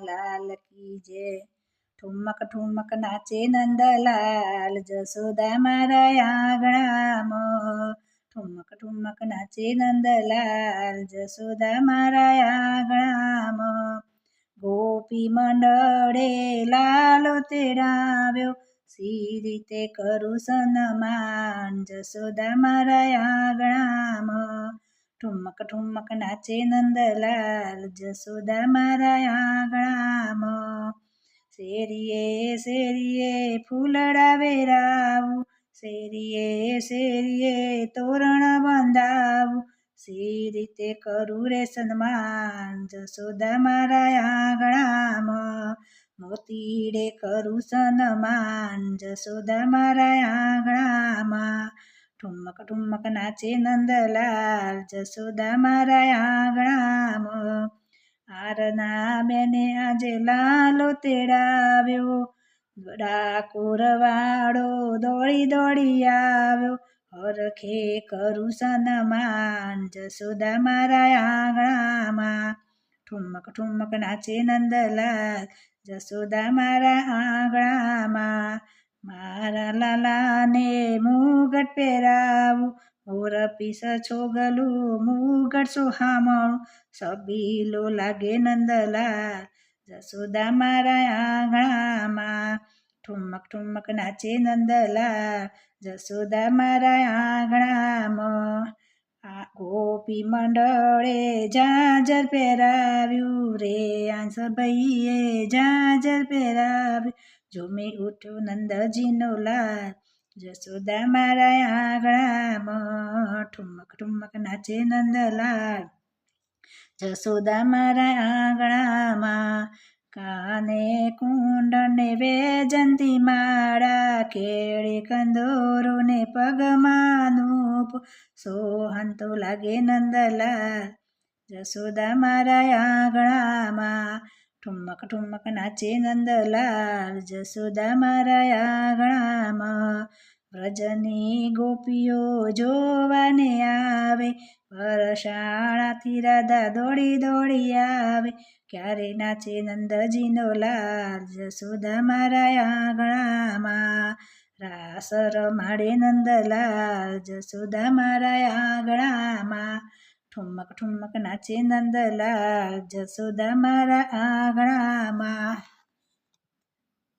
લાલ કી જય ઠુમક ઠુમક નાચે નંદલાલ જસોદા મારા આંગણામાં ઠુમક ઠુમક નાચે નંદલાલ જસોદા મારા આંગણામાં ગોપી મંડળે લાલો તેડાવ્યો સી રીતે કરું સન્માન જસોદા મારા આંગણામાં ઠુમક ઠુમક નાચે નંદલાલ જસોદા મારા આંગણામાં શેરીએ શેરીએ ફૂલડા વેરાવું શેરીએ શેરીએ તોરણ બંધાવું. સી રીતે કરું રે સન્માન જસોદા મારા આંગણામાં મોતીડે કરું સન્માન જસોદા મારા આંગણામાં ઠુમક ઠુમક નાચે નંદલાલ જસોદા મારા આંગણામાં આરના બેને આજે લાલો તેડાવ્યો ડાકોર વાળો દોડી દોડી આવ્યો હરખે કરું સન્માન જસોદા મારા આંગણામાં ઠુમક ઠુમક નાચે નંદલાલ જસોદા મારા આંગણામાં મારા લાલાને મુગટ પહેરાવું, મોર પીસ છોગલું, મુગટ સુહામણું, સબીલો લાગે નંદલાલ, જસોદા મારા આંગણામાં, ઠુમક ઠુમક નાચે નંદલાલ, જસોદા મારા આંગણામાં. આ ગોપી મંડળે જાજર પહેરાવ્યું, રે આંસ ભાઈએ જાજર પહેરાવ્યું, ઝૂમી ઉઠ્યો નંદજીનો લાલ જસોદા મારા આંગણામાં ઠુમક ઠુમક નાચે નંદલાલ. જસોદા મારા આંગણામાં કાને કુંડને વેજંતી માળા, કેળે કંદોરોને પગમાનું સોહન તો લાગે નંદલાલ. જસોદા મારા આંગણામાં ઠુમક ઠુમક નાચે નંદલાલ, જસોદા મારા આંગણામાં. વ્રજની ગોપીઓ જોવાને આવે, વરસાણાથી રાધા દોડી દોડી આવે. ક્યારે નાચે નંદજીનો લાલ, જસોદા મારા આંગણામાં. રાસ રમાડે નંદલાલ, જસોદા મારા આંગણામાં. ઠુમક ઠુમક નાચે નંદલાલ જસોદા મારા આંગણામાં.